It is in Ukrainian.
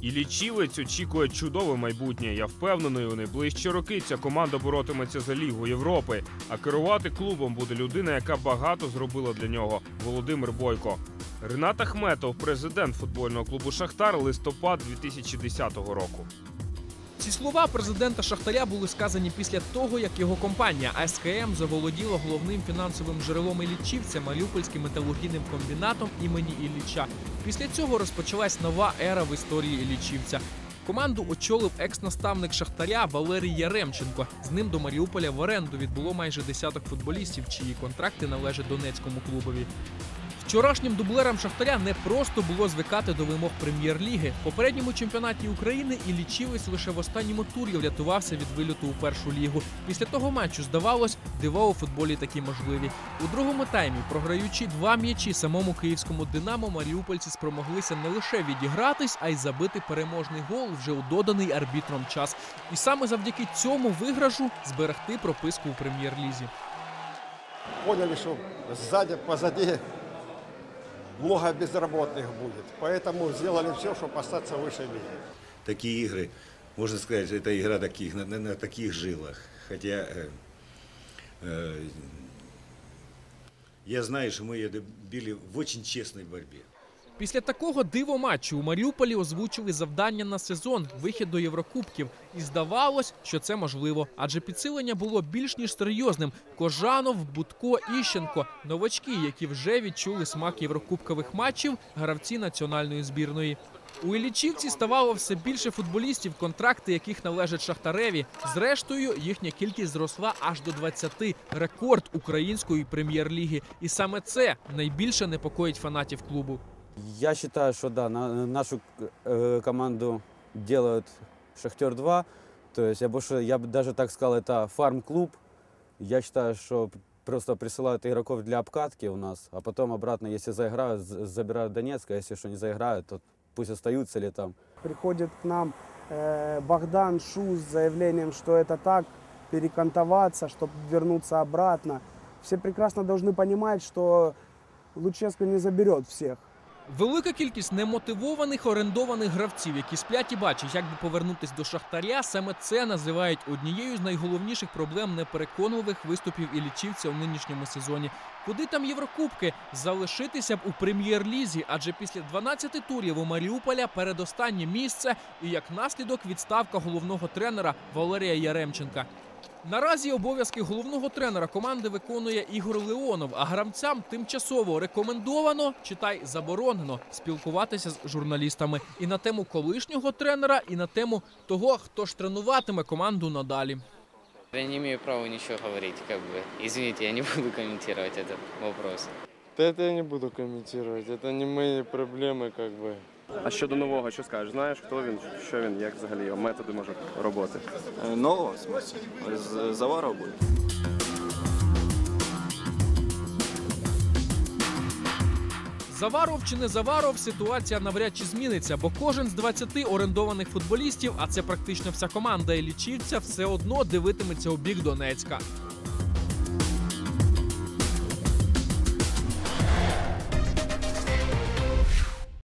І лічівець очікує чудове майбутнє. Я впевнений, у найближчі роки ця команда боротиметься за Лігу Європи. А керувати клубом буде людина, яка багато зробила для нього Володимир Бойко. Ренат Ахметов, президент футбольного клубу Шахтар, листопад 2010 року. Ці слова президента Шахтаря були сказані після того, як його компанія АСКМ заволоділа головним фінансовим джерелом Іллічівця Маріупольським металургійним комбінатом імені Ілліча. Після цього розпочалась нова ера в історії Іллічівця. Команду очолив екс-наставник Шахтаря Валерій Яремченко. З ним до Маріуполя в оренду відбуло майже десяток футболістів, чиї контракти належать Донецькому клубові. Вчорашнім дублерам Шахтаря не просто було звикати до вимог прем'єр-ліги. В попередньому чемпіонаті України і лічівець лише в останньому турі врятувався від вильоту у першу лігу. Після того матчу здавалось, дива у футболі такі можливі. У другому таймі, програючи два м'ячі самому київському динамо, маріупольці спромоглися не лише відігратись, а й забити переможний гол вже у доданий арбітром час. І саме завдяки цьому виграшу зберегти прописку у прем'єр-лізі. поняли, что сзади, позади много безработных будет. Поэтому сделали все, чтобы остаться выше лиги. такие игры, можно сказать, это игра таких, на, на- таких жилах. Хотя э, э, я знаю, что мы ее добили в очень честной борьбе. Після такого диво матчу у Маріуполі озвучили завдання на сезон вихід до Єврокубків. І здавалось, що це можливо, адже підсилення було більш ніж серйозним. Кожанов, Будко, Іщенко новачки, які вже відчули смак єврокубкових матчів, гравці національної збірної. У Іллічівці ставало все більше футболістів, контракти яких належать Шахтареві. Зрештою, їхня кількість зросла аж до 20 – рекорд української прем'єр-ліги. І саме це найбільше непокоїть фанатів клубу. Я считаю, что да, на- нашу э, команду делают Шахтер 2. То есть я больше, я бы даже так сказал, это фарм-клуб. Я считаю, что просто присылают игроков для обкатки у нас, а потом обратно, если заиграют, з- забирают Донецк, а если что не заиграют, то пусть остаются или там. Приходит к нам э, Богдан Шу с заявлением, что это так, перекантоваться, чтобы вернуться обратно. Все прекрасно должны понимать, что Луческо не заберет всех. Велика кількість немотивованих орендованих гравців, які сплять і бачать, як би повернутись до шахтаря. Саме це називають однією з найголовніших проблем непереконливих виступів і лічівця у нинішньому сезоні. Куди там Єврокубки? Залишитися б у прем'єр-лізі, адже після 12 турів у Маріуполя передостаннє місце і як наслідок відставка головного тренера Валерія Яремченка. Наразі обов'язки головного тренера команди виконує Ігор Леонов, а гравцям тимчасово рекомендовано, читай заборонено, спілкуватися з журналістами і на тему колишнього тренера, і на тему того, хто ж тренуватиме команду надалі. Я не маю права нічого говорити. как бы. Извините, я не буду коментувати цей вопрос. Да это я не буду комментировать, это не мои проблемы, как бы. А щодо нового, що скажеш? Знаєш, хто він, що він, як взагалі його методи може роботи? Нового, в смысле? З- Заваров будет? Заваров чи не Заваров, ситуація навряд чи зміниться, бо кожен з 20 орендованих футболістів, а це практично вся команда і лічівця, все одно дивитиметься у бік Донецька.